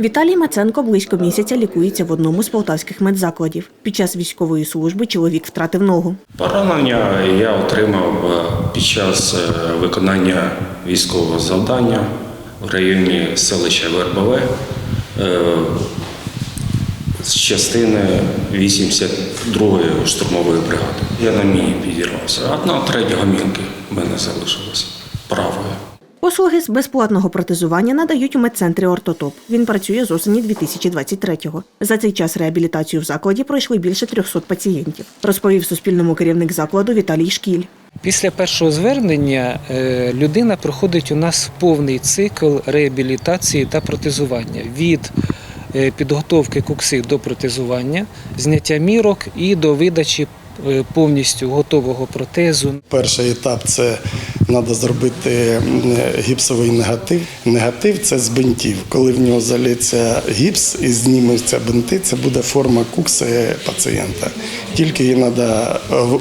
Віталій Маценко близько місяця лікується в одному з полтавських медзакладів. Під час військової служби чоловік втратив ногу. Поранення я отримав е, під час е, виконання військового завдання в районі селища Вербове е, з частини 82-ї штурмової бригади. Я на міні підірвався. Одна треть гомілки в мене залишилася правою. Послуги з безплатного протезування надають у медцентрі «Ортотоп». Він працює з осені 2023-го. За цей час реабілітацію в закладі пройшли більше 300 пацієнтів, розповів Суспільному керівник закладу Віталій Шкіль. Після першого звернення е, людина проходить у нас повний цикл реабілітації та протезування від е, підготовки кукси до протезування, зняття мірок і до видачі е, повністю готового протезу. Перший етап це треба зробити гіпсовий негатив. Негатив це з бинтів. Коли в нього залється гіпс і знімуться бинти, це буде форма кукси пацієнта. Тільки їй треба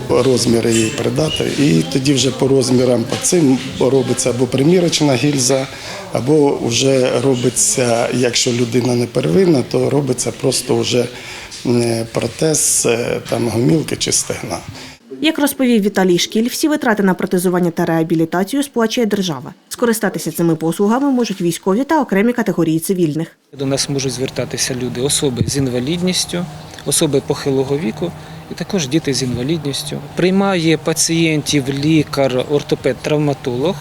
розміри їй придати, і тоді вже по розмірам по цим робиться або примірочна гільза, або вже робиться, якщо людина не первинна, то робиться просто вже протез е, там гомілки чи стегна. Як розповів Віталій Шкіль, всі витрати на протезування та реабілітацію сплачує держава. Скористатися цими послугами можуть військові та окремі категорії цивільних. До нас можуть звертатися люди, особи з інвалідністю, особи похилого віку і також діти з інвалідністю. Приймає пацієнтів лікар, ортопед, травматолог.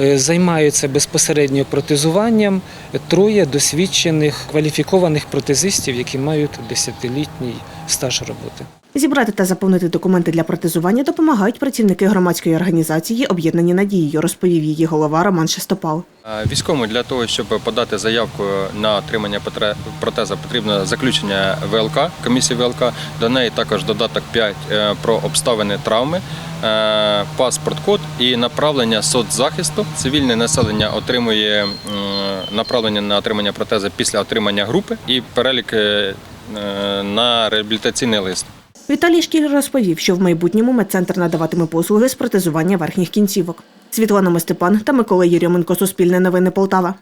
Е, Займаються безпосередньо протезуванням троє досвідчених кваліфікованих протезистів, які мають десятилітній стаж роботи. Зібрати та заповнити документи для протезування допомагають працівники громадської організації Об'єднані надією, розповів її голова Роман Шестопал. Військовому для того, щоб подати заявку на отримання протеза, потрібно заключення ВЛК, комісії ВЛК. До неї також додаток 5 е, про обставини травми, е, паспорт-код і направлення соцзахисту. Цивільне населення отримує направлення на отримання протеза після отримання групи і перелік е, на реабілітаційний лист. Віталій Шкіль розповів, що в майбутньому медцентр надаватиме послуги з протезування верхніх кінцівок. Світлана Мостепан та Микола Єрьоменко, Суспільне новини Полтава.